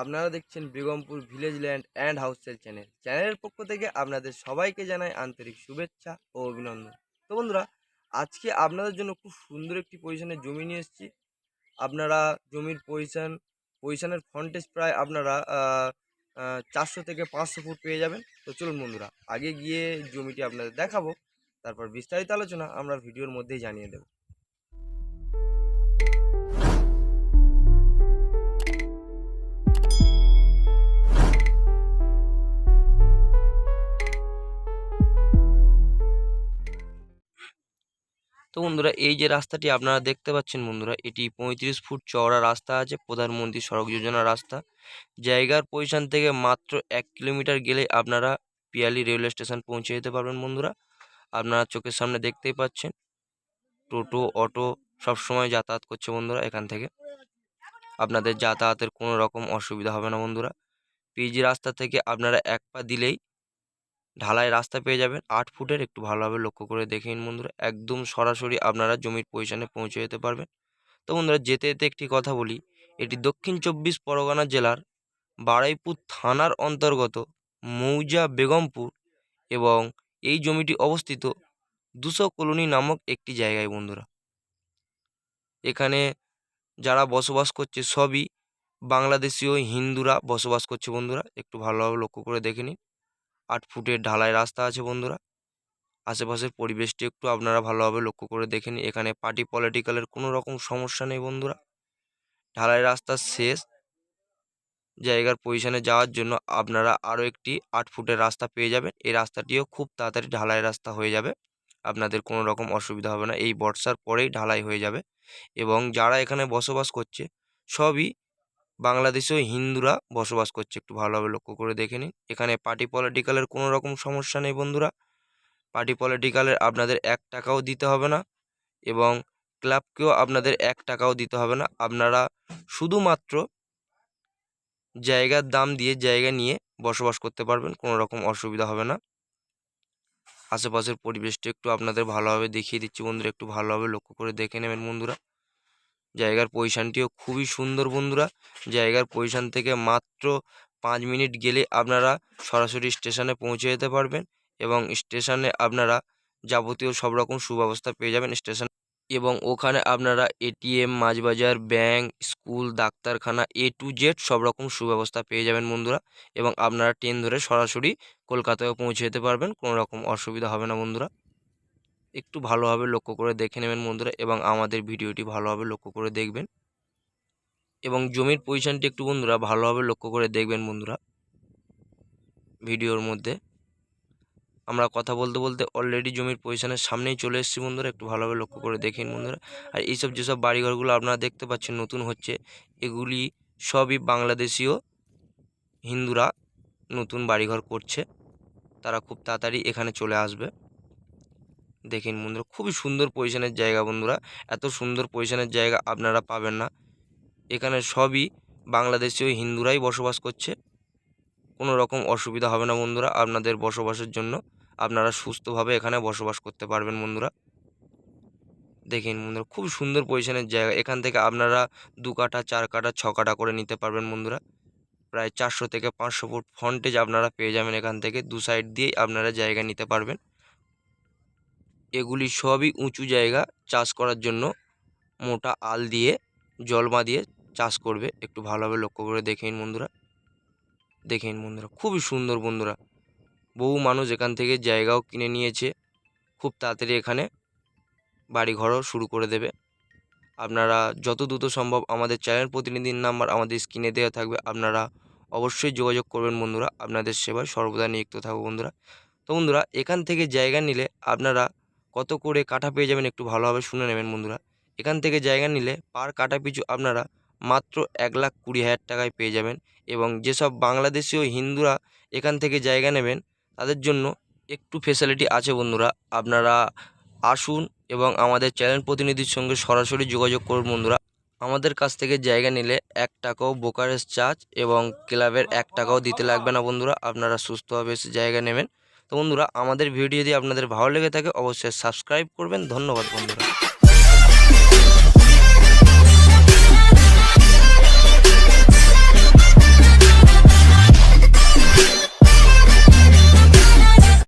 আপনারা দেখছেন Begampur village land and হাউসেল চ্যানেল। চ্যানেলের পক্ষ থেকে আপনাদের সবাইকে জানাই আন্তরিক শুভেচ্ছা ও অভিনন্দন। তো বন্ধুরা, আজকে আপনাদের জন্য খুব সুন্দর একটি পজিশনে জমি নিয়ে এসেছি। আপনারা জমির পজিশন পজিশনের ফন্টেজ প্রায় আপনারা চারশো থেকে পাঁচশো ফুট পেয়ে যাবেন। তো চলুন বন্ধুরা, আগে গিয়ে জমিটি আপনাদের দেখাবো, তারপর বিস্তারিত আলোচনা আমরা ভিডিওর মধ্যেই জানিয়ে দেবো। তো বন্ধুরা, এই যে রাস্তাটি আপনারা দেখতে পাচ্ছেন বন্ধুরা, এটি পঁয়ত্রিশ ফুট চওড়া রাস্তা আছে, প্রধানমন্ত্রী সড়ক যোজনা রাস্তা। জায়গার পজিশন থেকে মাত্র এক কিলোমিটার গেলে আপনারা পিয়ালি রেলওয়ে স্টেশন পৌঁছে যেতে পারবেন বন্ধুরা। আপনারা চোখের সামনে দেখতেই পাচ্ছেন, টোটো, অটো সব সময় যাতায়াত করছে বন্ধুরা এখান থেকে। আপনাদের যাতায়াতের কোনো রকম অসুবিধা হবে না বন্ধুরা। পিজি রাস্তা থেকে আপনারা এক পা দিলেই ঢালাই রাস্তা পেয়ে যাবেন। আট ফুটের একটু ভালোভাবে লক্ষ্য করে দেখে নিন বন্ধুরা। একদম সরাসরি আপনারা জমির পজিশনে পৌঁছে যেতে পারবেন। তো বন্ধুরা, যেতে যেতে একটি কথা বলি। এটি দক্ষিণ চব্বিশ পরগনা জেলার বারুইপুর থানার অন্তর্গত মৌজা বেগমপুর এবং এই জমিটি অবস্থিত দুশো কলোনি নামক একটি জায়গায় বন্ধুরা। এখানে যারা বসবাস করছে সবই বাংলাদেশীয় হিন্দুরা বসবাস করছে বন্ধুরা। একটু ভালোভাবে লক্ষ্য করে দেখে নিন। আট ফুটের ঢালাই রাস্তা আছে বন্ধুরা। আশেপাশের পরিবেশটি একটু আপনারা ভালোভাবে লক্ষ্য করে দেখে নিন। এখানে পার্টি পলিটিক্যালের কোনো রকম সমস্যা নেই বন্ধুরা। ঢালাই রাস্তা শেষ। জায়গার পজিশনে যাওয়ার জন্য আপনারা আরও একটি আট ফুটের রাস্তা পেয়ে যাবেন। এই রাস্তাটিও খুব তাড়াতাড়ি ঢালাই রাস্তা হয়ে যাবে। আপনাদের কোনো রকম অসুবিধা হবে না। এই বর্ষার পরেই ঢালাই হয়ে যাবে। এবং যারা এখানে বসবাস করছে, সবই বাংলাদেশেও হিন্দুরা বসবাস করছে। একটু ভালোভাবে লক্ষ্য করে দেখে নিন। এখানে পার্টি পলিটিক্যালের কোনো রকম সমস্যা নেই বন্ধুরা। পার্টি পলিটিক্যালের আপনাদের এক টাকাও দিতে হবে না এবং ক্লাবকেও আপনাদের এক টাকাও দিতে হবে না। আপনারা শুধুমাত্র জায়গার দাম দিয়ে জায়গা নিয়ে বসবাস করতে পারবেন, কোনো রকম অসুবিধা হবে না। আশেপাশের পরিবেশটা একটু আপনাদের ভালোভাবে দেখিয়ে দিচ্ছি বন্ধুরা, একটু ভালোভাবে লক্ষ্য করে দেখে নেবেন বন্ধুরা। জায়গার পজিশানটিও খুবই সুন্দর বন্ধুরা। জায়গার পজিশান থেকে মাত্র পাঁচ মিনিট গেলে আপনারা সরাসরি স্টেশনে পৌঁছে যেতে পারবেন এবং স্টেশনে আপনারা যাবতীয় সব রকম সুব্যবস্থা পেয়ে যাবেন স্টেশন এবং ওখানে আপনারা এটিএম মাছবাজার ব্যাংক স্কুল ডাক্তারখানা এ টু জেড সব রকম সুব্যবস্থা পেয়ে যাবেন বন্ধুরা এবং আপনারা ট্রেন ধরে সরাসরি কলকাতায় পৌঁছে যেতে পারবেন, কোনো রকম অসুবিধা হবে না বন্ধুরা। একটু ভালোভাবে লক্ষ্য করে দেখে নেবেন বন্ধুরা এবং আমাদের ভিডিওটি ভালোভাবে লক্ষ্য করে দেখবেন। এবং জমির পজিশানটি একটু বন্ধুরা ভালোভাবে লক্ষ্য করে দেখবেন বন্ধুরা। ভিডিওর মধ্যে আমরা কথা বলতে বলতে অলরেডি জমির পজিশানের সামনেই চলে এসেছি বন্ধুরা, একটু ভালোভাবে লক্ষ্য করে দেখেন বন্ধুরা। আর এইসব যেসব বাড়িঘরগুলো আপনারা দেখতে পাচ্ছেন নতুন হচ্ছে, এগুলি সবই বাংলাদেশীয় হিন্দুরা নতুন বাড়িঘর করছে। তারা খুব তাড়াতাড়ি এখানে চলে আসবে। দেখেন বন্ধুরা, খুবই সুন্দর পজিশনের জায়গা বন্ধুরা। এত সুন্দর পজিশনের জায়গা আপনারা পাবেন না। এখানে সবই বাংলাদেশীয় হিন্দুরাই বসবাস করছে। কোনো রকম অসুবিধা হবে না বন্ধুরা, আপনাদের বসবাসের জন্য। আপনারা সুস্থভাবে এখানে বসবাস করতে পারবেন বন্ধুরা। দেখেন বন্ধুরা, খুব সুন্দর পজিশনের জায়গা। এখান থেকে আপনারা দু কাঠা, চার কাঠা, ছ কাঠা করে নিতে পারবেন বন্ধুরা। প্রায় চারশো থেকে পাঁচশো ফুট ফ্রন্টেজ আপনারা পেয়ে যাবেন এখান থেকে। দু সাইড দিয়েই আপনারা জায়গা নিতে পারবেন। এগুলি সবই উঁচু জায়গা চাষ করার জন্য মোটা আল দিয়ে, জলমা দিয়ে চাষ করবে। একটু ভালোভাবে লক্ষ্য করে দেখেন বন্ধুরা। দেখেন বন্ধুরা, খুবই সুন্দর বন্ধুরা। বহু মানুষ এখান থেকে জায়গাও কিনে নিয়েছে। খুব তাড়াতাড়ি এখানে বাড়ি ঘরও শুরু করে দেবে। আপনারা যত দ্রুত সম্ভব আমাদের চ্যানেল প্রতিনিধির নাম্বার আমাদের স্ক্রিনে দেওয়া থাকবে। আপনারা অবশ্যই যোগাযোগ করবেন বন্ধুরা। আপনাদের সেবায় সর্বদা নিযুক্ত থাকব বন্ধুরা। তো বন্ধুরা, এখান থেকে জায়গা নিলে আপনারা কত করে কাঠা পেয়ে যাবেন একটু ভালোভাবে শুনে নেবেন বন্ধুরা। এখান থেকে জায়গা নিলে পার কাঠা পিছু আপনারা মাত্র এক লাখ কুড়ি হাজার টাকায় পেয়ে যাবেন এবং যেসব বাংলাদেশীয় হিন্দুরা এখান থেকে জায়গা নেবেন তাদের জন্য একটু ফেসিলিটি আছে বন্ধুরা। আপনারা আসুন এবং আমাদের চ্যানেল প্রতিনিধির সঙ্গে সরাসরি যোগাযোগ করুন বন্ধুরা। আমাদের কাছ থেকে জায়গা নিলে এক টাকাও ব্রোকারেজ চার্জ এবং ক্লাবের এক টাকাও দিতে লাগবে না বন্ধুরা। আপনারা সুস্থভাবে জায়গা নেবেন। তো বন্ধুরা আমাদের ভিডিও যদি আপনাদের ভালো লেগে থাকে অবশ্যই সাবস্ক্রাইব করবেন। ধন্যবাদ বন্ধুরা।